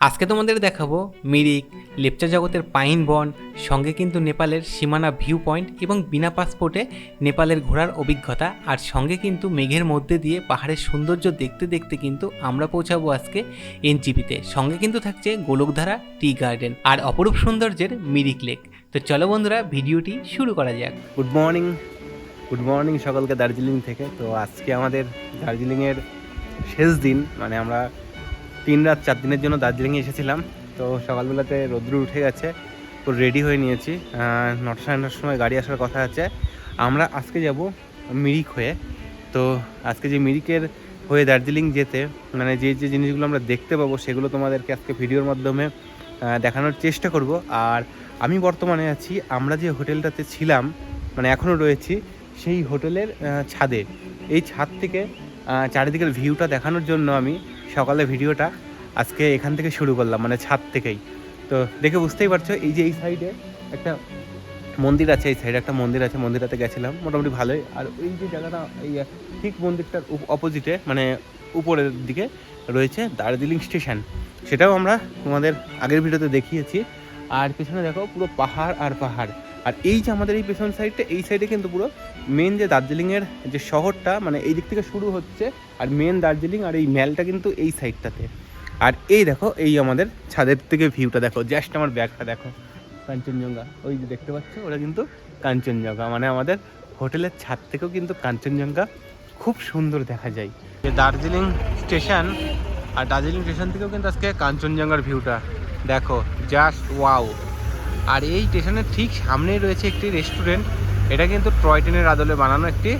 আজকে তোমাদের দেখাবো মিরিক, লেপচা জগতের পাইন বন, সঙ্গে কিন্তু নেপালের সীমানা ভিউ পয়েন্ট এবং বিনা পাসপোর্টে নেপালের ঘোরার অভিজ্ঞতা আর সঙ্গে কিন্তু মেঘের মধ্যে দিয়ে পাহাড়ের সৌন্দর্য দেখতে দেখতে কিন্তু আমরা পৌঁছাবো আজকে এনজিপিতে। সঙ্গে কিন্তু থাকছে গোলকধারা টি গার্ডেন আর অপরূপ সৌন্দর্যের মিরিক লেক। তো চলো বন্ধুরা, ভিডিওটি শুরু করা যাক। গুড মর্নিং গুড মর্নিং সকলকে দার্জিলিং থেকে। তো আজকে আমাদের দার্জিলিংয়ের শেষ দিন মানে আমরা তিন রাত, চার দিনের জন্য দার্জিলিংয়ে এসেছিলাম। তো সকালবেলাতে রোদ্র উঠে গেছে তো রেডি হয়ে নিয়েছি। নটা সাড়ে নটার সময় গাড়ি আসার কথা আছে। আমরা আজকে যাব মিরিক হয়ে। তো আজকে যে মিরিকের হয়ে দার্জিলিং যেতে মানে যে যে জিনিসগুলো আমরা দেখতে পাবো, সেগুলো তোমাদেরকে আজকে ভিডিওর মাধ্যমে দেখানোর চেষ্টা করব। আর আমি বর্তমানে আছি, আমরা যে হোটেলটাতে ছিলাম মানে এখনও রয়েছি, সেই হোটেলের ছাদে। এই ছাদ থেকে চারিদিকের ভিউটা দেখানোর জন্য আমি সকালে ভিডিওটা আজকে এখান থেকে শুরু করলাম মানে ছাদ থেকেই। তো দেখে বুঝতেই পারছ, এই যে এই সাইডে একটা মন্দির আছে, এই সাইডে একটা মন্দির আছে, মন্দিরটাতে গেছিলাম, মোটামুটি ভালোই। আর ওই যে জায়গাটা, এই ঠিক মন্দিরটার অপোজিটে মানে উপরের দিকে রয়েছে দার্জিলিং স্টেশন। সেটাও আমরা তোমাদের আগের ভিডিওতে দেখিয়েছি। আর পেছনে দেখো পুরো পাহাড় আর পাহাড়। আর এই যে আমাদের এই পেছন সাইডটা এই সাইডে কিন্তু পুরো মেন যে দার্জিলিংয়ের যে শহরটা মানে এই দিক থেকে শুরু হচ্ছে আর মেন দার্জিলিং আর এই ম্যালটা কিন্তু এই সাইডটাতে আর এই দেখো, এই আমাদের ছাদের থেকে ভিউটা দেখো জাস্ট আমার ব্যাগটা দেখো, কাঞ্চনজঙ্ঘা। ওই যে দেখতে পাচ্ছ, ওটা কিন্তু কাঞ্চনজঙ্ঘা। মানে আমাদের হোটেলের ছাদ থেকেও কিন্তু কাঞ্চনজঙ্ঘা খুব সুন্দর দেখা যায়। যে দার্জিলিং স্টেশন আর দার্জিলিং স্টেশন থেকেও কিন্তু আজকে কাঞ্চনজঙ্ঘার ভিউটা দেখো জাস্ট ওয়াও আর এই স্টেশনের ঠিক সামনেই রয়েছে একটি রেস্টুরেন্ট এটা কিন্তু টয় ট্রেনের আদলে বানানো একটি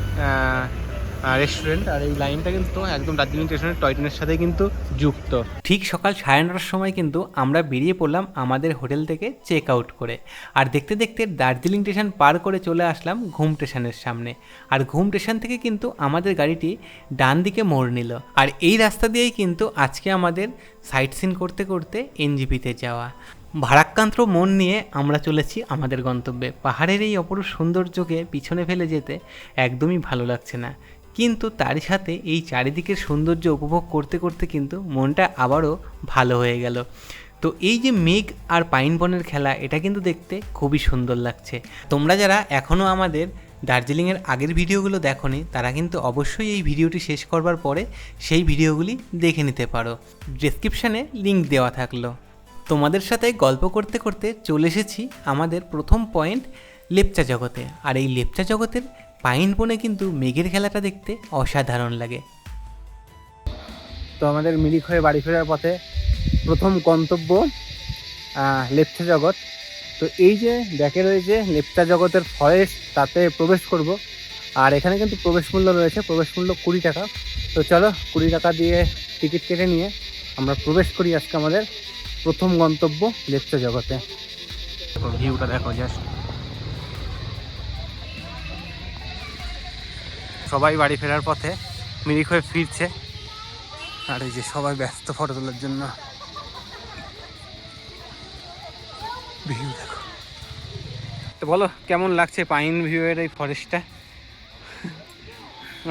রেস্টুরেন্ট আর এই লাইনটা কিন্তু একদম দার্জিলিং স্টেশনের টয় ট্রেনের সাথে কিন্তু যুক্ত। ঠিক সকাল সাড়ে নটার সময় কিন্তু আমরা বেরিয়ে পড়লাম আমাদের হোটেল থেকে চেক আউট করে। আর দেখতে দেখতে দার্জিলিং স্টেশন পার করে চলে আসলাম ঘুম স্টেশনের সামনে। আর ঘুম স্টেশন থেকে কিন্তু আমাদের গাড়িটি ডান দিকে মোড় নিল। আর এই রাস্তা দিয়েই কিন্তু আজকে আমাদের সাইট সিন করতে করতে এনজিপিতে যাওয়া। ভারাক্রান্ত মন নিয়ে আমরা চলেছি আমাদের গন্তব্যে। পাহাড়ের এই অপরূপ সৌন্দর্যকে পিছনে ফেলে যেতে একদমই ভালো লাগছে না। কিন্তু তারই সাথে এই চারিদিকের সৌন্দর্য উপভোগ করতে করতে কিন্তু মনটা আবারও ভালো হয়ে গেল। তো এই যে মেঘ আর পাইন বনের খেলা, এটা কিন্তু দেখতে খুবই সুন্দর লাগছে। তোমরা যারা এখনও আমাদের দার্জিলিংয়ের আগের ভিডিওগুলো দেখোনি, তারা কিন্তু অবশ্যই এই ভিডিওটি শেষ করবার পরে সেই ভিডিওগুলি দেখে নিতে পারো। ডেসক্রিপশানে লিঙ্ক দেওয়া থাকল। তোমাদের সাথে গল্প করতে করতে চলে এসেছি আমাদের প্রথম পয়েন্ট লেপচা জগতে। আর এই লেপচা জগতের পাইন বনে কিন্তু মেঘের খেলাটা দেখতে অসাধারণ লাগে। তো আমাদের মিরিক হয়ে বাড়ি ফেরার পথে প্রথম গন্তব্য লেপচা জগৎ। তো এই যে দেখে রয়েছে লেপচা জগতের ফরেস্ট তাতে প্রবেশ করব। আর এখানে কিন্তু প্রবেশ মূল্য রয়েছে, প্রবেশ মূল্য কুড়ি টাকা। তো চলো কুড়ি টাকা দিয়ে টিকিট কেটে নিয়ে আমরা প্রবেশ করি আজকে আমাদের প্রথম গন্তব্য লেপচা জগতে। ভিউটা দেখো জাস্ট সবাই বাড়ি ফেরার পথে মিরিক হয়ে ফিরছে। আর এই যে সবাই ব্যস্ত ফটো তোলার জন্য। ভিউ দেখো। তো বলো, কেমন লাগছে পাইন ভিউয়ের এই ফরেস্টটা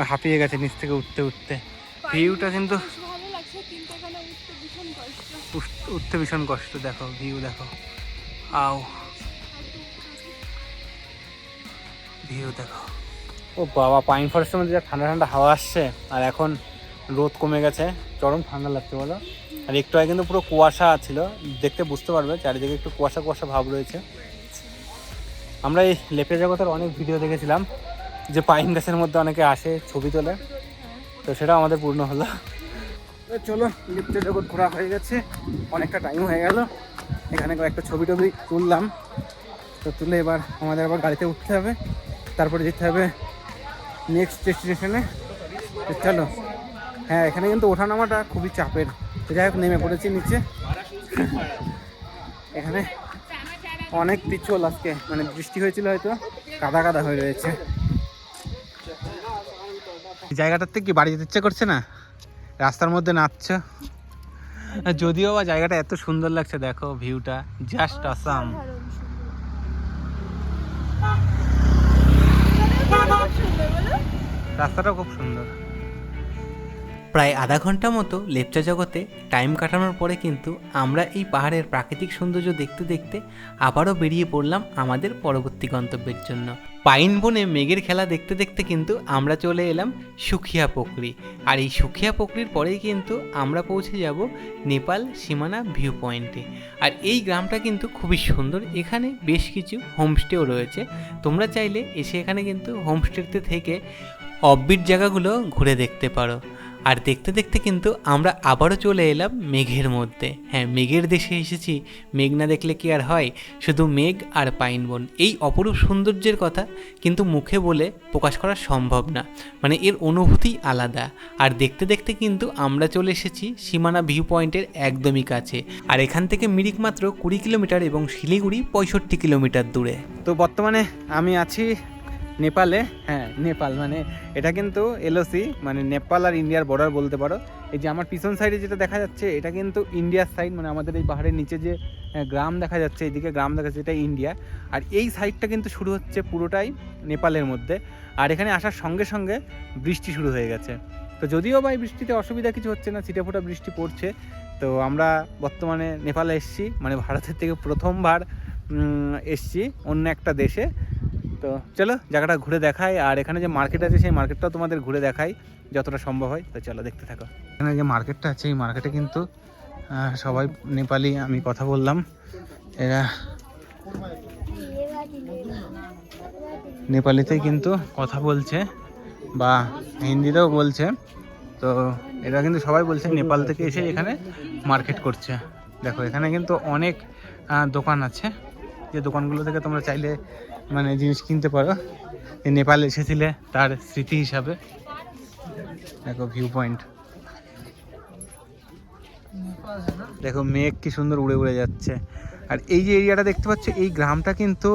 হাঁপিয়ে গেছে নিচ থেকে উঠতে উঠতে। ভিউটা কিন্তু বেশ ভালো লাগছে কিন্তু এখানে উঠতে ভীষণ কষ্ট উঠ- উঠতে ভীষণ কষ্ট, দেখো ভিউ দেখো। আও। ভিউ দেখো। ও বাবা পাইন ফরেস্টের মধ্যে যা ঠান্ডা ঠান্ডা হাওয়া আসছে, আর এখন রোদ কমে গেছে, চরম ঠান্ডা লাগছে বলো। আর একটু আগে কিন্তু পুরো কুয়াশা ছিল, দেখতে বুঝতে পারবে, চারিদিকে একটু কুয়াশা কুয়াশা ভাব রয়েছে। আমরা এই লেপে জগতের অনেক ভিডিও দেখেছিলাম, যে পাইন গাছের মধ্যে অনেকে আসে ছবি তোলে, তো সেটা আমাদের পূর্ণ হলো। চলো লিফটে জগৎ ঘোরা হয়ে গেছে। অনেকটা টাইম হয়ে গেল। এখানে কয়েকটা ছবি টবি তুললাম। তো তুলে এবার আমাদের আবার গাড়িতে উঠতে হবে। তারপরে যেতে হবে নেক্সট ডেস্টিনেশনে চলো। হ্যাঁ এখানে কিন্তু ওঠানামাটা খুবই চাপের। যাই হোক, নেমে পড়েছি নিচে। এখানে অনেক পিছল আজকে। মানে বৃষ্টি হয়েছিল হয়তো। কাদা কাদা হয়ে রয়েছে। জায়গাটাতে কি বাড়ি যেতে ইচ্ছে করছে না? রাস্তার মধ্যে নাচছ যদিও বা জায়গাটা এত সুন্দর লাগছে, দেখো ভিউটা জাস্ট আসাম? রাস্তাটাও খুব সুন্দর প্রায় আধা ঘণ্টা মতো লেপচা জগতে টাইম কাটানোর পরে কিন্তু আমরা এই পাহাড়ের প্রাকৃতিক সৌন্দর্য দেখতে দেখতে আবারও বেরিয়ে পড়লাম আমাদের পরবর্তী গন্তব্যের জন্য। পাইন বনে মেঘের খেলা দেখতে দেখতে কিন্তু আমরা চলে এলাম সুখিয়া পুকুরি আর এই সুখিয়া পুকুরির পরেই কিন্তু আমরা পৌঁছে যাব নেপাল সীমানা ভিউ পয়েন্টে আর এই গ্রামটা কিন্তু খুবই সুন্দর, এখানে বেশ কিছু হোমস্টেও রয়েছে। তোমরা চাইলে এসে এখানে কিন্তু হোমস্টেতে থেকে অফবিট জায়গাগুলো ঘুরে দেখতে পারো। আর দেখতে দেখতে কিন্তু আমরা আবারও চলে এলাম মেঘের মধ্যে। হ্যাঁ মেঘের দেশে এসেছি। মেঘ না দেখলে কি আর হয়? শুধু মেঘ আর পাইন বন। এই অপরূপ সৌন্দর্যের কথা কিন্তু মুখে বলে প্রকাশ করা সম্ভব না। মানে এর অনুভূতি আলাদা। আর দেখতে দেখতে কিন্তু আমরা চলে এসেছি সীমানা ভিউ পয়েন্টের একদমই কাছে। আর এখান থেকে মিরিক মাত্র কুড়ি কিলোমিটার এবং শিলিগুড়ি পঁয়ষট্টি কিলোমিটার দূরে। তো বর্তমানে আমি আছি নেপালে হ্যাঁ নেপাল মানে এটা কিন্তু এলওসি মানে নেপাল আর ইন্ডিয়ার বর্ডার বলতে পারো। এই যে আমার পিছন সাইডে যেটা দেখা যাচ্ছে, এটা কিন্তু ইন্ডিয়ার সাইড মানে আমাদের এই পাহাড়ের নিচে যে গ্রাম দেখা যাচ্ছে এইদিকে গ্রাম দেখা যাচ্ছে এটা ইন্ডিয়া। আর এই সাইডটা কিন্তু শুরু হচ্ছে পুরোটাই নেপালের মধ্যে। আর এখানে আসার সঙ্গে সঙ্গে বৃষ্টি শুরু হয়ে গেছে। তো যদিও বা এই বৃষ্টিতে অসুবিধা কিছু হচ্ছে না ছিটেফোঁটা বৃষ্টি পড়ছে। তো আমরা বর্তমানে নেপালে এসছি মানে ভারতের থেকে প্রথমবার এসছি অন্য একটা দেশে। তো চলো জায়গাটা ঘুরে দেখাই, আর এখানে যে মার্কেট আছে সেই মার্কেটটাও তোমাদের ঘুরে দেখাই, যতটা সম্ভব হয়। তো চলো দেখতে থাকো। এখানে যে মার্কেটটা আছে, এই মার্কেটে কিন্তু সবাই নেপালি, আমি কথা বললাম। এরা নেপালিতেই কিন্তু কথা বলছে, বা হিন্দিতেও বলছে। তো এরা কিন্তু সবাই বলছে নেপাল থেকে এসে এখানে মার্কেট করছে। দেখো, এখানে কিন্তু অনেক দোকান আছে। যে দোকানগুলো থেকে তোমরা চাইলে মানে জিনিস কিনতে পারো। নেপাল এসেছিলে তার স্মৃতি হিসাবে। দেখো ভিউ পয়েন্ট দেখো মেঘ কি সুন্দর উড়ে উড়ে যাচ্ছে। আর এই যে এরিয়াটা দেখতে পাচ্ছ, এই গ্রামটা কিন্তু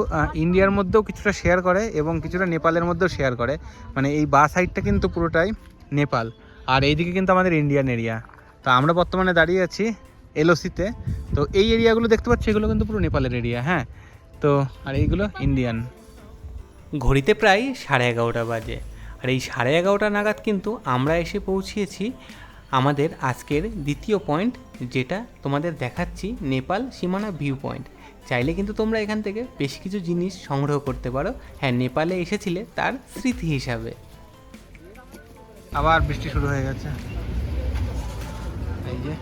ইন্ডিয়ার মধ্যেও কিছুটা শেয়ার করে এবং কিছুটা নেপালের মধ্যেও শেয়ার করে। মানে এই বা সাইডটা কিন্তু পুরোটাই নেপাল। আর এইদিকে কিন্তু আমাদের ইন্ডিয়ান এরিয়া তো আমরা বর্তমানে দাঁড়িয়ে আছি এলওসিতে। তো এই এরিয়াগুলো দেখতে পাচ্ছি, এগুলো কিন্তু পুরো নেপালের এরিয়া হ্যাঁ? তো আর এইগুলো ইন্ডিয়ান ঘড়িতে প্রায় সাড়ে এগারোটা বাজে। আর এই সাড়ে এগারোটা নাগাদ কিন্তু আমরা এসে পৌঁছিয়েছি আমাদের আজকের দ্বিতীয় পয়েন্ট যেটা তোমাদের দেখাচ্ছি নেপাল সীমানা ভিউ পয়েন্ট চাইলে কিন্তু তোমরা এখান থেকে বেশ কিছু জিনিস সংগ্রহ করতে পারো। হ্যাঁ নেপালে এসেছিলে তার স্মৃতি হিসাবে। আবার বৃষ্টি শুরু হয়ে গেছে। এই যে।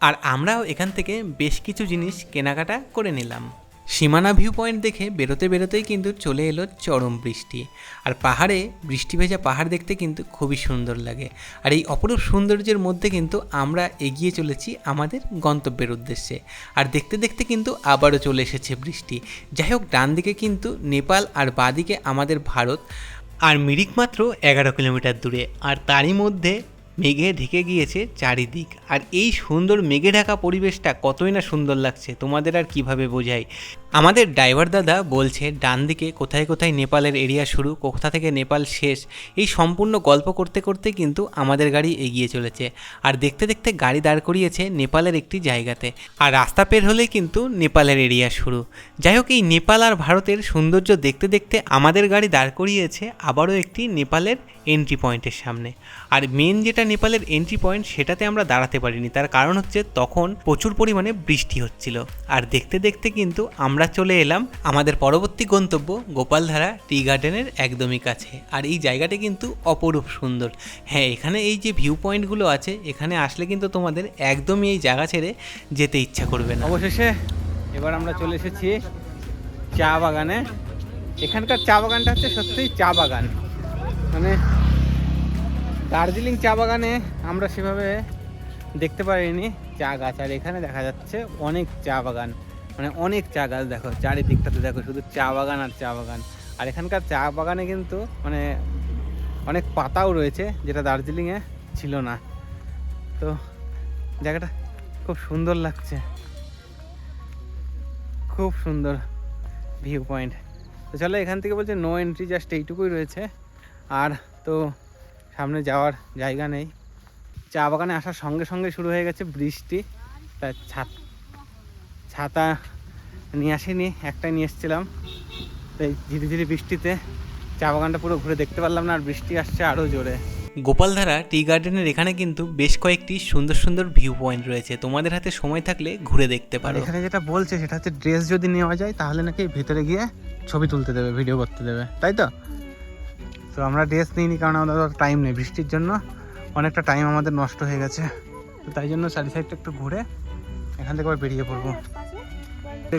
আর আমরাও এখান থেকে বেশ কিছু জিনিস কেনাকাটা করে নিলাম। সীমানা ভিউ পয়েন্ট দেখে বেরোতে বেরোতেই কিন্তু চলে এলো চরম বৃষ্টি। আর পাহাড়ে বৃষ্টি ভেজা পাহাড় দেখতে কিন্তু খুবই সুন্দর লাগে। আর এই অপরূপ সৌন্দর্যের মধ্যে কিন্তু আমরা এগিয়ে চলেছি আমাদের গন্তব্যের উদ্দেশ্যে। আর দেখতে দেখতে কিন্তু আবারও চলে এসেছে বৃষ্টি। যাই হোক, ডান দিকে কিন্তু নেপাল আর বাদিকে আমাদের ভারত। আর মিরিক মাত্র এগারো কিলোমিটার দূরে। আর তারই মধ্যে মেঘে ঢেকে গিয়েছে চারিদিক। আর এই সুন্দর মেঘে ঢাকা পরিবেশটা কতই না সুন্দর লাগছে, তোমাদের আর কীভাবে বোঝাই আমাদের ড্রাইভার দাদা বলছে ডান দিকে কোথায় কোথায় নেপালের এরিয়া শুরু, কোথা থেকে নেপাল শেষ, এই সম্পূর্ণ গল্প করতে করতে কিন্তু আমাদের গাড়ি এগিয়ে চলেছে। আর দেখতে দেখতে গাড়ি দাঁড় করিয়েছে নেপালের একটি জায়গাতে। আর রাস্তা পের হলেই কিন্তু নেপালের এরিয়া শুরু। যাই হোক, এই নেপাল আর ভারতের সৌন্দর্য দেখতে দেখতে আমাদের গাড়ি দাঁড় করিয়েছে আবারও একটি নেপালের এন্ট্রি পয়েন্টের সামনে। আর মেন যেটা নেপালের এন্ট্রি পয়েন্ট সেটাতে আমরা দাঁড়াতে পারিনি। তার কারণ হচ্ছে, তখন প্রচুর পরিমাণে বৃষ্টি হচ্ছিল। আর দেখতে দেখতে কিন্তু আমরা চলে এলাম আমাদের পরবর্তী গন্তব্য গোপালধারা টি গার্ডেনের একদমই কাছে। আর এই জায়গাটা কিন্তু অপরূপ সুন্দর। হ্যাঁ এখানে এই যে ভিউ পয়েন্টগুলো আছে, এখানে আসলে কিন্তু তোমাদের একদমই এই জায়গা ছেড়ে যেতে ইচ্ছা করবে না। অবশেষে এবার আমরা চলে এসেছি চা বাগানে। এখানকার চা বাগানটা হচ্ছে সত্যিই চা বাগান। মানে দার্জিলিং চা বাগানে আমরা সেভাবে দেখতে পারিনি। চা গাছ, আর এখানে দেখা যাচ্ছে অনেক চা বাগান। মানে অনেক চা গাছ দেখো, চারিদিকটাতে দেখো শুধু চা বাগান আর চা বাগান। আর এখানকার চা বাগানে কিন্তু মানে অনেক পাতাও রয়েছে, যেটা দার্জিলিংয়ে ছিল না। তো জায়গাটা খুব সুন্দর লাগছে। খুব সুন্দর ভিউ পয়েন্ট তো চলো এখান থেকে বলছে নো এন্ট্রি জাস্ট এইটুকুই রয়েছে। আর তো সামনে যাওয়ার জায়গা নেই। চা বাগানে আসার সঙ্গে সঙ্গে শুরু হয়ে গেছে বৃষ্টি, তার ছাত ছাতা নিয়ে আসিনি একটাই নিয়ে এসেছিলাম। তো এই ধীরে ধীরে বৃষ্টিতে চা বাগানটা পুরো ঘুরে দেখতে পারলাম না আর বৃষ্টি আসছে আরও জোরে। গোপালধারা টি গার্ডেনের এখানে কিন্তু বেশ কয়েকটি সুন্দর সুন্দর ভিউ পয়েন্ট রয়েছে। তোমাদের হাতে সময় থাকলে ঘুরে দেখতে পারো। এখানে যেটা বলছে সেটা হচ্ছে ড্রেস যদি নেওয়া যায় তাহলে নাকি ভিতরে গিয়ে ছবি তুলতে দেবে ভিডিও করতে দেবে। তাই তো? তো আমরা ড্রেস নিইনি কারণ আমাদের টাইম নেই বৃষ্টির জন্য। অনেকটা টাইম আমাদের নষ্ট হয়ে গেছে। তো তাই জন্য চারি সাইডটা একটু ঘুরে এখান থেকে আবার বেরিয়ে পড়ব।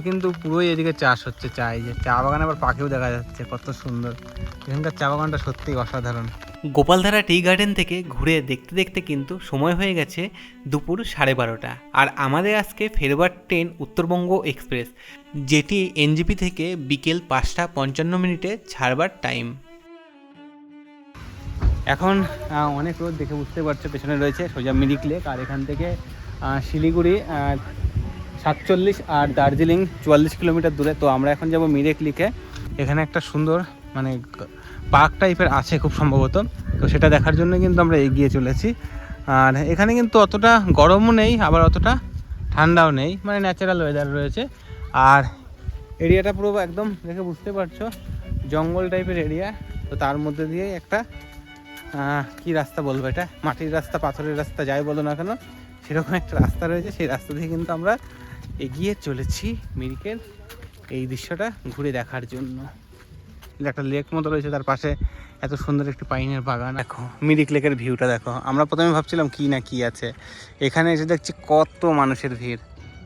কিন্তু পুরোই এদিকে চাষ হচ্ছে চা এই যে চা বাগানে আবার পাখিও দেখা যাচ্ছে কত সুন্দর। এখানকার চা বাগানটা সত্যিই অসাধারণ। গোপালধারা টি গার্ডেন থেকে ঘুরে দেখতে দেখতে কিন্তু সময় হয়ে গেছে দুপুর সাড়ে বারোটা। আর আমাদের আজকে ফেরবার ট্রেন উত্তরবঙ্গ এক্সপ্রেস যেটি এনজিপি থেকে বিকেল পাঁচটা পঞ্চান্ন মিনিটে ছাড়বার টাইম। এখন অনেক রোদ দেখে বুঝতে পারছ পেছনে রয়েছে সোজা মিরিক লেক আর এখান থেকে শিলিগুড়ি সাতচল্লিশ আর দার্জিলিং চুয়াল্লিশ কিলোমিটার দূরে। তো আমরা এখন যাব মিরিক লেকে। এখানে একটা সুন্দর মানে পার্ক টাইপের আছে খুব সম্ভবত। তো সেটা দেখার জন্য কিন্তু আমরা এগিয়ে চলেছি। আর এখানে কিন্তু অতটা গরমও নেই, আবার অতটা ঠান্ডাও নেই মানে ন্যাচারাল ওয়েদার রয়েছে। আর এরিয়াটা পুরো একদম, দেখে বুঝতে পারছ, জঙ্গল টাইপের এরিয়া তো তার মধ্যে দিয়ে একটা কি রাস্তা বলব এটা? মাটির রাস্তা, পাথরের রাস্তা, যাই বলো না কেন, সেরকম একটা রাস্তা রয়েছে। সেই রাস্তা দিয়ে কিন্তু আমরা এগিয়ে চলেছি মিরিকের এই দৃশ্যটা ঘুরে দেখার জন্য। একটা লেক মতো রয়েছে, তার পাশে এত সুন্দর একটি পাইনের বাগান। দেখো, মিরিক লেকের ভিউটা দেখো। আমরা প্রথমে ভাবছিলাম কি না কি আছে। এখানে এসে দেখছি কত মানুষের ভিড়।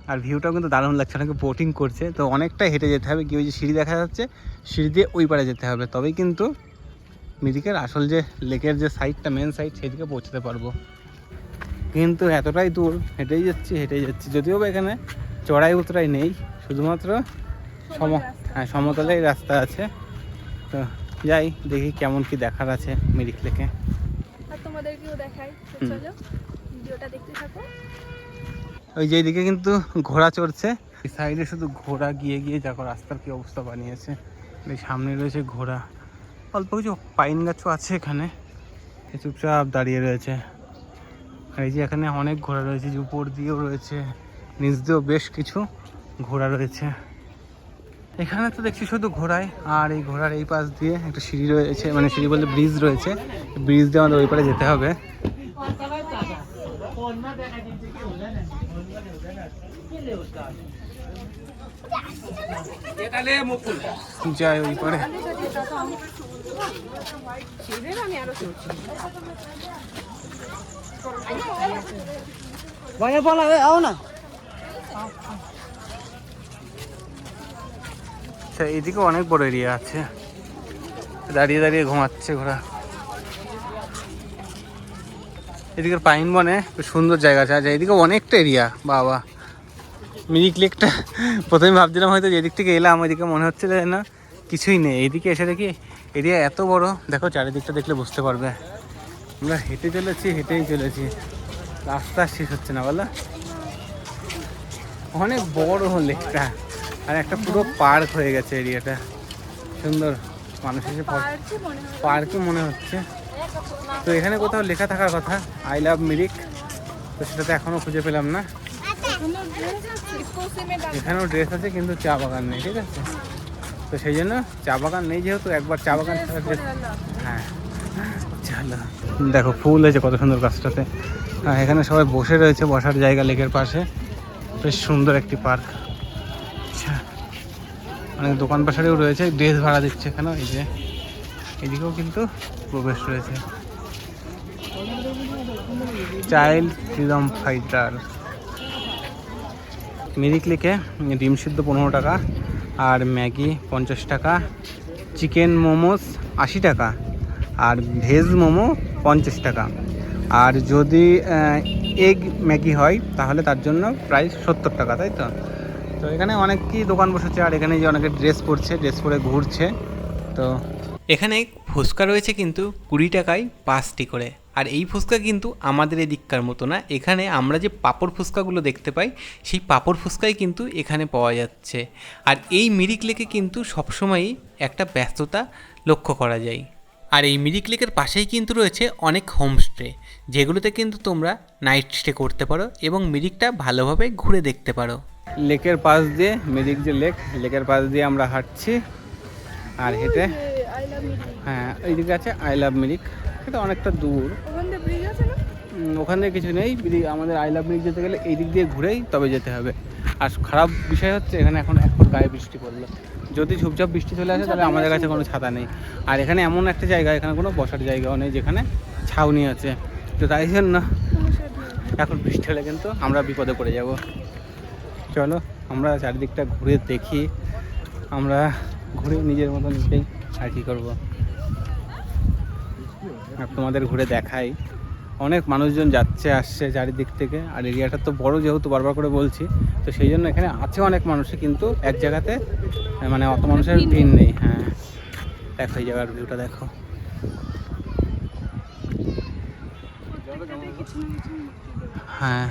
আর ভিউটাও কিন্তু দারুণ লাগছে, অনেকে বোটিং করছে। তো অনেকটা হেঁটে যেতে হবে। কি ওই যে সিঁড়ি দেখা যাচ্ছে, সিঁড়ি দিয়ে ওই পারে যেতে হবে। তবেই কিন্তু মিরিকের আসল যে লেকের যে সাইডটা মেন সাইড সেদিকে পৌঁছতে পারব। কিন্তু এতটাই দূর, হেঁটেই যাচ্ছি হেঁটেই যাচ্ছি। যদিও বা এখানে চড়াই উতরাই নেই শুধুমাত্র সম হ্যাঁ সমতলেই রাস্তা আছে। তো যাই দেখি কেমন কি দেখার আছে মিরিক লেকে। আর তোমাদেরকেও দেখাই চলো ভিডিওটা দেখতে থাকো। ওই যে এইদিকে কিন্তু ঘোড়া চড়ছে। সাইডে শুধু ঘোড়া গিয়ে গিয়ে দেখো রাস্তার কি অবস্থা বানিয়েছে। এই সামনে রয়েছে ঘোড়া। অল্প কিছু পাইন গাছও আছে এখানে। চুপচাপ দাঁড়িয়ে রয়েছে। আর এই যে এখানে অনেক ঘোড়া রয়েছে যে উপর দিয়েও রয়েছে। নিচ দিয়েও বেশ কিছু ঘোড়া রয়েছে। এখানে তো দেখছি শুধু ঘোড়ায় আর এই ঘোড়ার এই পাশ দিয়ে একটা সিঁড়ি রয়েছে মানে সিঁড়ি বলতে ব্রিজ রয়েছে। ব্রিজ দিয়ে আমাদের ওই পারে যেতে হবে। যাই ওই পালাবে আও না। আচ্ছা এদিকে অনেক বড় এরিয়া আছে। দাঁড়িয়ে দাঁড়িয়ে ঘুমাচ্ছে ঘোড়া। এদিকের পাইন বনে সুন্দর জায়গা আছে। আর এদিকে অনেকটা এরিয়া বাবা। মিরিক লেকটা প্রথমে ভাবছিলাম হয়তো যেদিক থেকে এলাম, ওইদিকে মনে হচ্ছে যে না, কিছুই নেই। এইদিকে এসে দেখি এরিয়া এত বড়। দেখো, চারিদিকটা দেখলে বুঝতে পারবে। আমরা হেঁটে চলেছি, হেঁটেই চলেছি। রাস্তা শেষ হচ্ছে না, বলো। অনেক বড় লেকটা। আর একটা পুরো পার্ক হয়ে গেছে এরিয়াটা। সুন্দর। মানুষ এসে পার্কে মনে হচ্ছে। তো এখানে কোথাও লেখা থাকার কথা। আই লাভ মিরিক তো সেটা তো এখনও খুঁজে পেলাম না। এখানেও ড্রেস আছে, কিন্তু চা বাগান নেই, ঠিক আছে? তো সেই জন্য চা বাগান নেই, যেহেতু একবার চা বাগান হ্যাঁ। চলো। দেখো, ফুল হয়েছে কত সুন্দর গাছটাতে। এখানে সবাই বসে রয়েছে, বসার জায়গা লেকের পাশে। বেশ সুন্দর একটি পার্ক। আচ্ছা অনেক দোকান পাশারেও রয়েছে ড্রেস ভাড়া দিচ্ছে এখানে, এই যে, এদিকেও কিন্তু প্রবেশ রয়েছে। Child freedom fighter. মিরিক লেকে ডিম সিদ্ধ পনেরো টাকা, আর ম্যাগি পঞ্চাশ টাকা, চিকেন মোমোস আশি টাকা, আর ভেজ মোমো পঞ্চাশ টাকা। আর যদি এগ ম্যাগি হয়, তাহলে তার জন্য প্রায় সত্তর টাকা, তাই তো? তো এখানে অনেকই দোকান বসেছে, আর এখানে যে অনেকে ড্রেস পরছে ড্রেস পরে ঘুরছে, তো এখানে ফুচকা রয়েছে কিন্তু কুড়ি টাকায় পাঁচটি করে। আর এই ফুচকা কিন্তু আমাদের এদিককার মতো না। এখানে আমরা যে পাপড় ফুচকাগুলো দেখতে পাই, সেই পাপড় ফুচকাই কিন্তু এখানে পাওয়া যাচ্ছে। আর এই মিরিক লেকে কিন্তু সবসময়ই একটা ব্যস্ততা লক্ষ্য করা যায়। আর এই মিরিক লেকের পাশেই কিন্তু রয়েছে অনেক হোমস্টে। যেগুলোতে কিন্তু তোমরা নাইট স্টে করতে পারো এবং মিরিকটা ভালোভাবে ঘুরে দেখতে পারো। লেকের পাশ দিয়ে মিরিক যে লেক লেকের পাশ দিয়ে আমরা হাঁটছি আর হেঁটে হ্যাঁ এইদিকে আছে আই লাভ মিরিক। সেটা অনেকটা দূর। ওখান দিয়ে ব্রিজ আছে না? উম, ওখানে কিছু নেই ব্রি- আমাদের আই লাভ মিরিক যেতে গেলে এই দিক দিয়ে ঘুরেই তবে যেতে হবে। আর খারাপ বিষয় হচ্ছে এখানে এখন এখন গায়ে বৃষ্টি পড়ল। যদি ঝুপঝাপ বৃষ্টি চলে আসে তাহলে আমাদের কাছে কোনো ছাতা নেই। আর এখানে এমন একটা জায়গা এখানে কোনো বসার জায়গাও নেই যেখানে ছাউনি আছে। তো তাই জন্য এখন বৃষ্টি হলে কিন্তু আমরা বিপদে পড়ে যাব। চলো, আমরা চারিদিকটা ঘুরে দেখি। আমরা ঘুরে নিজের মতো নিজেই আর কি করব। তোমাদের ঘুরে দেখাই। অনেক মানুষজন যাচ্ছে, আসছে চারিদিক থেকে। আর এরিয়াটা তো বড় যেহেতু বারবার করে বলছি, তো সেই জন্য এখানে আছে অনেক মানুষই কিন্তু এক জায়গাতে মানে অত মানুষের ভিড় নেই। হ্যাঁ দেখো এই জায়গার ভিউটা দেখো প্রত্যেকটাতেই কিছু না কিছু মূর্তি দেবে। হ্যাঁ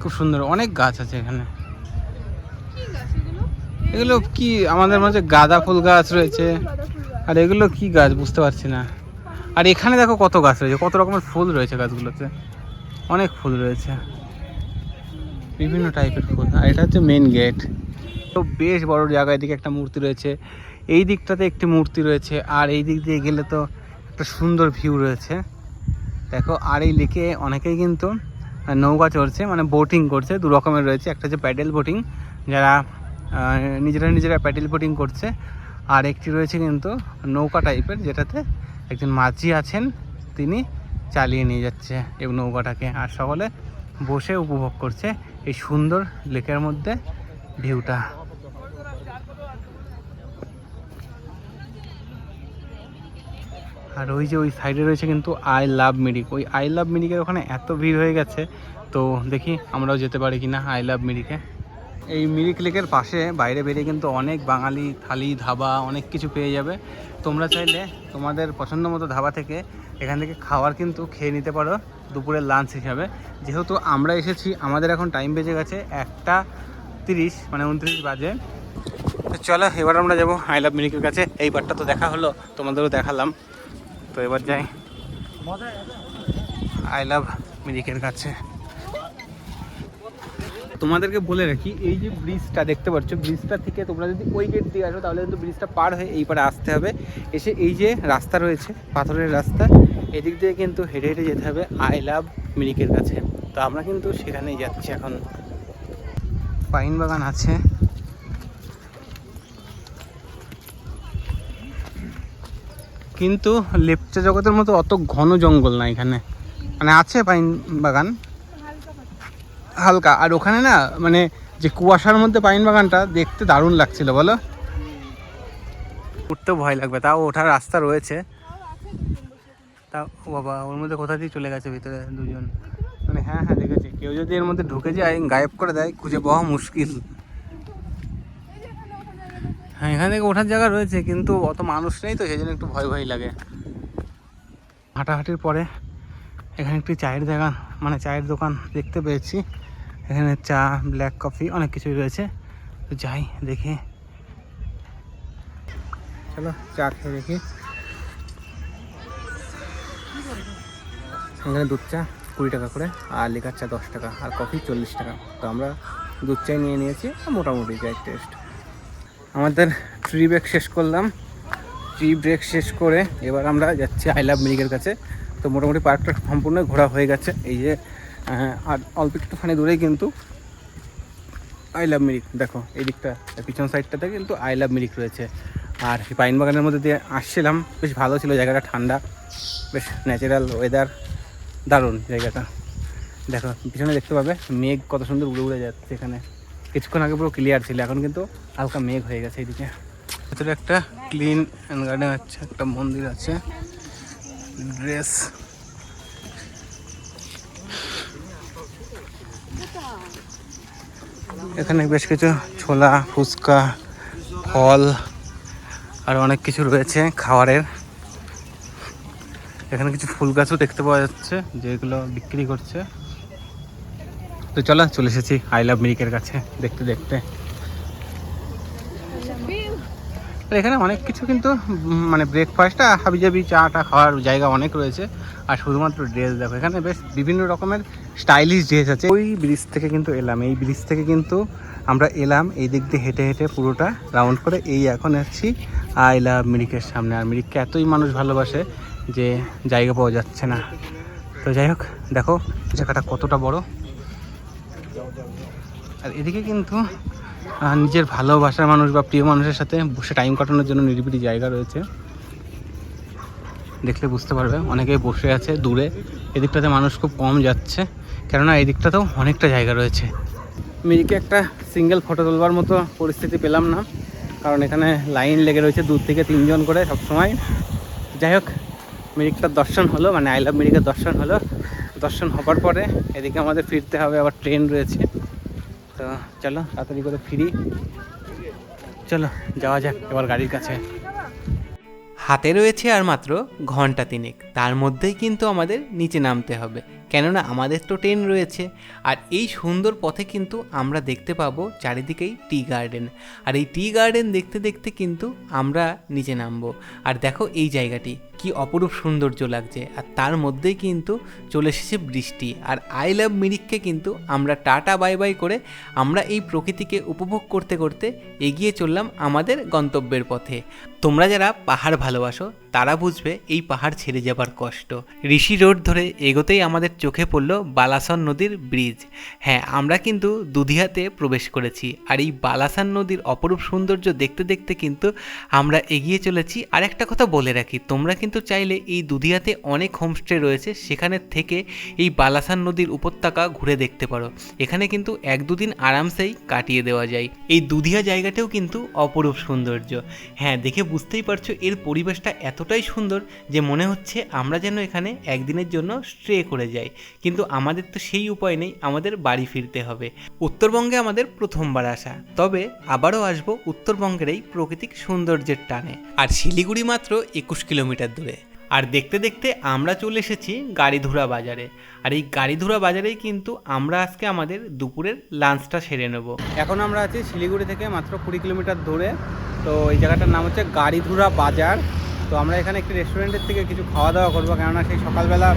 খুব সুন্দর অনেক গাছ আছে এখানে। এগুলো? কি আমাদের মাঝে গাঁদা ফুল গাছ রয়েছে। আর এগুলো কি গাছ বুঝতে পারছি না। আর এখানে দেখো কত গাছ রয়েছে কত রকমের ফুল রয়েছে গাছগুলোতে। অনেক ফুল রয়েছে। বিভিন্ন টাইপের ফুল। আর এটা হচ্ছে মেন গেট তো বেশ বড় জায়গা এদিকে একটা মূর্তি রয়েছে। এই দিকটাতে একটি মূর্তি রয়েছে। আর এই দিক দিয়ে গেলে তো একটা সুন্দর ভিউ রয়েছে। দেখো, আর এই লেকে অনেকেই কিন্তু নৌকা চড়ছে মানে বোটিং করছে, দু রকমের রয়েছে। একটা হচ্ছে প্যাডেল বোটিং যারা নিজেরা নিজেরা প্যাডেল বোটিং করছে, আর একটি রয়েছে কিন্তু নৌকা টাইপের যেটাতে একজন মাঝি আছেন, তিনি চালিয়ে নিয়ে যাচ্ছে এই নৌকাটাকে। আর সকলে বসে উপভোগ করছে এই সুন্দর লেকের মধ্যে ভিউটা। আর ওই যে ওই সাইডে রয়েছে কিন্তু আই লাভ মিরিক। ওই আই লাভ মিরিকের ওখানে এত ভিড় হয়ে গেছে, তো দেখি আমরাও যেতে পারি কি না আই লাভ মিরিকে। এই মিরিক লেকের পাশে বাইরে বেরিয়ে কিন্তু অনেক বাঙালি থালি, ধাবা, অনেক কিছু পেয়ে যাবে। তোমরা চাইলে তোমাদের পছন্দ মতো ধাবা থেকে এখান থেকে খাওয়ার কিন্তু খেয়ে নিতে পারো দুপুরের লাঞ্চ হিসাবে। যেহেতু আমরা এসেছি, আমাদের এখন টাইম বেজে গেছে একটা তিরিশ মানে উনত্রিশ বাজে। তো চলো, এবার আমরা যাব আই লাভ মিরিকের কাছে। এই বারটা তো দেখা হলো, তোমাদেরও দেখালাম। তো এবার যাই। আই লাভ মিরিকের কাছে। তোমাদেরকে বলে রাখি, এই যে ব্রিজটা দেখতে পাচ্ছ, ব্রিজটা থেকে তোমরা যদি ওই গেট দিয়ে আসো, তাহলে কিন্তু ব্রিজটা পার হয়ে এই পারে আসতে হবে। এসে এই যে রাস্তা রয়েছে, পাথরের রাস্তা, এদিক দিয়ে কিন্তু হেঁটে হেঁটে যেতে হবে আই লাভ মিরিকের কাছে। তো আমরা কিন্তু সেখানেই যাচ্ছি এখন। পাইন বাগান আছে। কিন্তু লেপচা জগতের মতো অত ঘন জঙ্গল না এখানে। মানে আছে পাইন বাগান। হালকা। আর ওখানে না মানে যে কুয়াশার মধ্যে পাইন বাগানটা দেখতে দারুণ লাগছিল, বলো? উঠতেও ভয় লাগবে। তাও ওঠার রাস্তা রয়েছে। তা বাবা, ওর মধ্যে কোথা দিয়ে চলে গেছে ভিতরে দুজন? মানে হ্যাঁ হ্যাঁ দেখেছি। কেউ যদি এর মধ্যে ঢুকে যায়, গায়েব করে দেয়, খুঁজে পাওয়া মুশকিল এই যে এখানে ওখানে জায়গা হ্যাঁ এখান থেকে ওঠার জায়গা রয়েছে, কিন্তু অত মানুষ নেই তো, সেই জন্য একটু ভয় ভয় লাগে। হাঁটাহাঁটির পরে এখানে একটি চায়ের জায়গা মানে চায়ের দোকান দেখতে পেয়েছি। এখানে চা, ব্ল্যাক কফি অনেক কিছুই রয়েছে। তো যাই, দেখি। চলো, চা খেয়ে দেখি। এখানে দুধ চা কুড়ি টাকা করে, আর লিকার চা দশ টাকা, আর কফি চল্লিশ টাকা। তো আমরা দুধ চাই নিয়ে নিয়েছি মোটামুটি চায়ের টেস্ট। আমাদের ট্রি ব্রেক শেষ করলাম। ট্রি ব্রেক শেষ করে এবার আমরা যাচ্ছি আই লাভ মিরিকের কাছে। তো মোটামুটি পার্কটা সম্পূর্ণ ঘোরা হয়ে গেছে। এই যে আর অল্প একটুখানি দূরেই কিন্তু আই লাভ মিরিক দেখো, এই দিকটা পিছন সাইডটাতে কিন্তু আই লাভ মিরিক রয়েছে। আর পাইন বাগানের মধ্যে দিয়ে আসছিলাম। বেশ ভালো ছিল, জায়গাটা ঠান্ডা, বেশ ন্যাচারাল ওয়েদার দারুণ জায়গাটা। দেখো, পিছনে দেখতে পাবে, মেঘ কত সুন্দর উড়ে উড়ে যাচ্ছে এখানে। কিছুক্ষণ আগে পুরো ক্লিয়ার ছিল, এখন কিন্তু হালকা মেঘ হয়ে গেছে এইদিকে ভেতরে একটা ক্লিন অ্যান্ড গার্ডেন আছে, একটা মন্দির আছে ড্রেস এখানে বেশ কিছু ছোলা, ফুচকা, ফল, আর অনেক কিছু রয়েছে খাবারের। এখানে কিছু ফুল গাছও দেখতে পাওয়া যাচ্ছে, যেগুলো বিক্রি করছে। তো চলো, চলে এসেছি আই লাভ মিরিকের কাছে, দেখতে দেখতে। আর এখানে অনেক কিছু কিন্তু মানে ব্রেকফাস্ট হাবিজাবি চাটা খাওয়ার জায়গা অনেক রয়েছে। আর শুধুমাত্র ড্রেস দেখো, এখানে বেশ বিভিন্ন রকমের স্টাইলিশ ড্রেস আছে। ওই ব্রিজ থেকে কিন্তু এলাম, এই ব্রিজ থেকে কিন্তু আমরা এলাম, এই দিক দিয়ে হেঁটে হেঁটে পুরোটা রাউন্ড করে এই এখন আসছি আই লাভ মিরিকের সামনে। আর মিরিককে এতই মানুষ ভালোবাসে যে জায়গা পাওয়া যাচ্ছে না। তো যাই হোক, দেখো, জায়গাটা কতটা বড়। আর এদিকে কিন্তু নিজের ভালোবাসার মানুষ বা প্রিয় মানুষের সাথে বসে টাইম কাটানোর জন্য নিরিবিলি জায়গা রয়েছে। দেখলে বুঝতে পারবে, অনেকেই বসে আছে দূরে। এদিকটাতে মানুষ খুব কম যাচ্ছে, কেননা এদিকটাতেও অনেকটা জায়গা রয়েছে। মিরিকে একটা সিঙ্গেল ফটো তোলবার মতো পরিস্থিতি পেলাম না, কারণ এখানে লাইন লেগে রয়েছে দূর থেকে তিনজন করে সবসময়। যাই হোক, মিরিকটার দর্শন হলো মানে আই লাভ মিরিকের দর্শন হলো। দর্শন হবার পরে এদিকে আমাদের ফিরতে হবে, আবার ট্রেন রয়েছে। তো চলো, তাড়াতাড়ি করে ফিরি। চলো, যাওয়া যাক এবার গাড়ির কাছে। হাতে রয়েছে আর মাত্র ঘণ্টা তিনেক। তার মধ্যেই কিন্তু আমাদের নিচে নামতে হবে। কেননা আমাদের তো ট্রেন রয়েছে। আর এই সুন্দর পথে কিন্তু আমরা দেখতে পাবো চারিদিকেই টি গার্ডেন। আর এই টি গার্ডেন দেখতে দেখতে কিন্তু আমরা নিচে নামবো। আর দেখো এই জায়গাটি। কি অপরূপ সৌন্দর্য লাগছে। আর তার মধ্যেই কিন্তু চলে এসেছে বৃষ্টি। আর আই লাভ মিরিককে কিন্তু আমরা টাটা বাই বাই করে আমরা এই প্রকৃতিকে উপভোগ করতে করতে এগিয়ে চললাম আমাদের গন্তব্যের পথে। তোমরা যারা পাহাড় ভালোবাসো, তারা বুঝবে এই পাহাড় ছেড়ে যাবার কষ্ট। ঋষি রোড ধরে এগোতেই আমাদের চোখে পড়ল বালাসন নদীর ব্রিজ। হ্যাঁ আমরা কিন্তু দুধিয়াতে প্রবেশ করেছি। আর এই বালাসান নদীর অপরূপ সৌন্দর্য দেখতে দেখতে কিন্তু আমরা এগিয়ে চলেছি। আর একটা কথা বলে রাখি, তোমরা কিন্তু চাইলে এই দুধিয়াতে অনেক হোমস্টে রয়েছে, সেখানে থেকে এই বালাসান নদীর উপত্যকা ঘুরে দেখতে পারো। এখানে কিন্তু এক দুদিন আরামসেই কাটিয়ে দেওয়া যায়। এই দুধিয়া জায়গাটাও কিন্তু অপরূপ সৌন্দর্য। হ্যাঁ দেখে বুঝতেই পারছ এর পরিবেশটা এতটাই সুন্দর যে মনে হচ্ছে আমরা যেন এখানে একদিনের জন্য স্ট্রে করে যাই। কিন্তু আমাদের তো সেই উপায় নেই, আমাদের বাড়ি ফিরতে হবে। উত্তরবঙ্গে আমাদের প্রথমবার আসা। তবে আবারও আসব উত্তরবঙ্গের এই প্রাকৃতিক সৌন্দর্যের টানে। আর শিলিগুড়ি মাত্র একুশ কিলোমিটার দূরে। আর দেখতে দেখতে আমরা চলে এসেছি গাড়িধুরা বাজারে। আর এই গাড়িধুরা বাজারেই কিন্তু আমরা আজকে আমাদের দুপুরের লাঞ্চটা সেরে নেব। এখন আমরা আছি শিলিগুড়ি থেকে মাত্র কুড়ি কিলোমিটার দূরে। তো এই জায়গাটার নাম হচ্ছে গাড়িধুরা বাজার। তো আমরা এখানে একটি রেস্টুরেন্টের থেকে কিছু খাওয়া দাওয়া করব, কেননা সেই সকালবেলা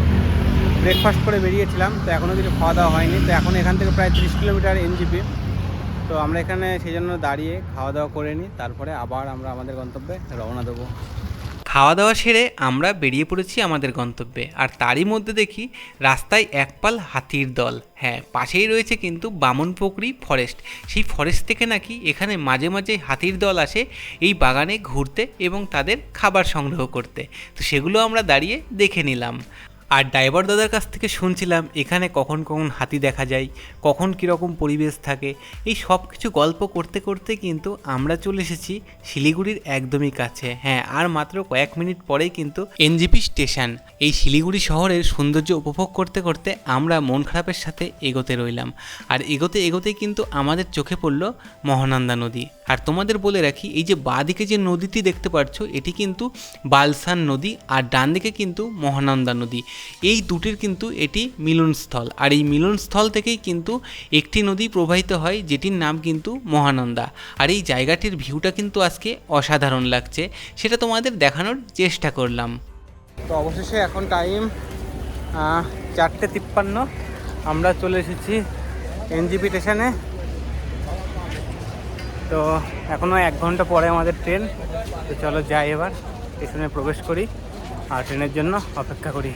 ব্রেকফাস্ট করে বেরিয়েছিলাম, তো এখনও কিছু খাওয়া দাওয়া হয়নি। তো এখন এখান থেকে প্রায় তিরিশ কিলোমিটার এনজিপি। তো আমরা এখানে সেই জন্য দাঁড়িয়ে খাওয়া দাওয়া করে নিই, তারপরে আবার আমরা আমাদের গন্তব্যে রওনা দেবো। খাওয়া দাওয়া সেরে আমরা বেরিয়ে পড়েছি আমাদের গন্তব্যে। আর তারই মধ্যে দেখি রাস্তায় একপাল হাতির দল। হ্যাঁ পাশেই রয়েছে কিন্তু বামনপুকুরি ফরেস্ট সেই ফরেস্ট থেকে নাকি এখানে মাঝে মাঝে হাতির দল আসে এই বাগানে ঘুরতে এবং তাদের খাবার সংগ্রহ করতে। তো সেগুলো আমরা দাঁড়িয়ে দেখে নিলাম। আর ড্রাইভার দাদার কাছ থেকে শুনছিলাম, এখানে কখন কখন হাতি দেখা যায়, কখন কীরকম পরিবেশ থাকে, এই সব কিছু গল্প করতে করতে কিন্তু আমরা চলে এসেছি শিলিগুড়ির একদমই কাছে। হ্যাঁ আর মাত্র কয়েক মিনিট পরেই কিন্তু এনজিপি স্টেশন, এই শিলিগুড়ি শহরের সৌন্দর্য উপভোগ করতে করতে আমরা মন খারাপের সাথে এগোতে রইলাম। আর এগোতে এগোতে কিন্তু আমাদের চোখে পড়ল মহানন্দা নদী। আর তোমাদের বলে রাখি, এই যে বাঁদিকে যে নদীটি দেখতে পাচ্ছ এটি কিন্তু বালসান নদী আর ডান দিকে কিন্তু মহানন্দা নদী। এই দুটির কিন্তু এটি মিলনস্থল আর এই মিলনস্থল থেকেই কিন্তু একটি নদী প্রবাহিত হয়, যেটির নাম কিন্তু মহানন্দা। আর এই জায়গাটির ভিউটা কিন্তু আজকে অসাধারণ লাগছে, সেটা তোমাদের দেখানোর চেষ্টা করলাম। তো অবশেষে এখন টাইম চারটে তিপ্পান্ন। আমরা চলে এসেছি এনজিপি স্টেশনে তো এখনও এক ঘণ্টা পরে আমাদের ট্রেন। তো চলো যাই এবার, স্টেশনে প্রবেশ করি আর ট্রেনের জন্য অপেক্ষা করি।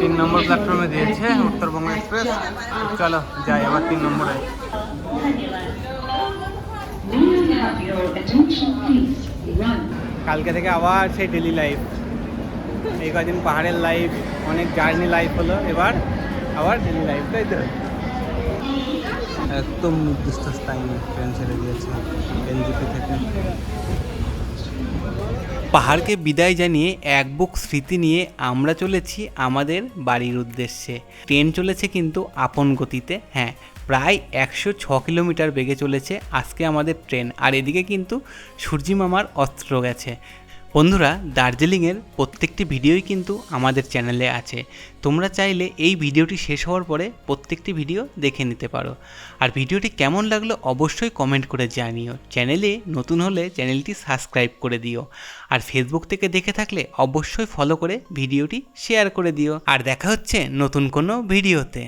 তিন নম্বর প্ল্যাটফর্মে দিয়েছে উত্তরবঙ্গ এক্সপ্রেস চলো যাই এবার তিন নম্বরে। কালকে থেকে আবার সেই ডেলি লাইফ এই কদিন পাহাড়ের লাইফ অনেক জার্নি লাইফ হলো। এবার আবার ডেলি লাইফ তাই তো? একদম নির্দিষ্ট টাইমে ট্রেন ছেড়ে দিয়েছে এনজিপি থেকে। পাহাড়কে বিদায় জানিয়ে এক বুক স্মৃতি নিয়ে আমরা চলেছি আমাদের বাড়ির উদ্দেশ্যে। ট্রেন চলেছে কিন্তু আপন গতিতে হ্যাঁ প্রায় একশো ছ কিলোমিটার বেগে চলেছে আজকে আমাদের ট্রেন। আর এদিকে কিন্তু সূর্যি মামার অস্ত্র গেছে। বন্ধুরা, দার্জিলিংয়ের প্রত্যেকটি ভিডিওই কিন্তু আমাদের চ্যানেলে আছে। তোমরা চাইলে এই ভিডিওটি শেষ হওয়ার পরে প্রত্যেকটি ভিডিও দেখে নিতে পারো। আর ভিডিওটি কেমন লাগল অবশ্যই কমেন্ট করে জানিও। চ্যানেলে নতুন হলে চ্যানেলটি সাবস্ক্রাইব করে দিও। আর ফেসবুক থেকে দেখে থাকলে অবশ্যই ফলো করে ভিডিওটি শেয়ার করে দিও। আর দেখা হচ্ছে নতুন কোনো ভিডিওতে।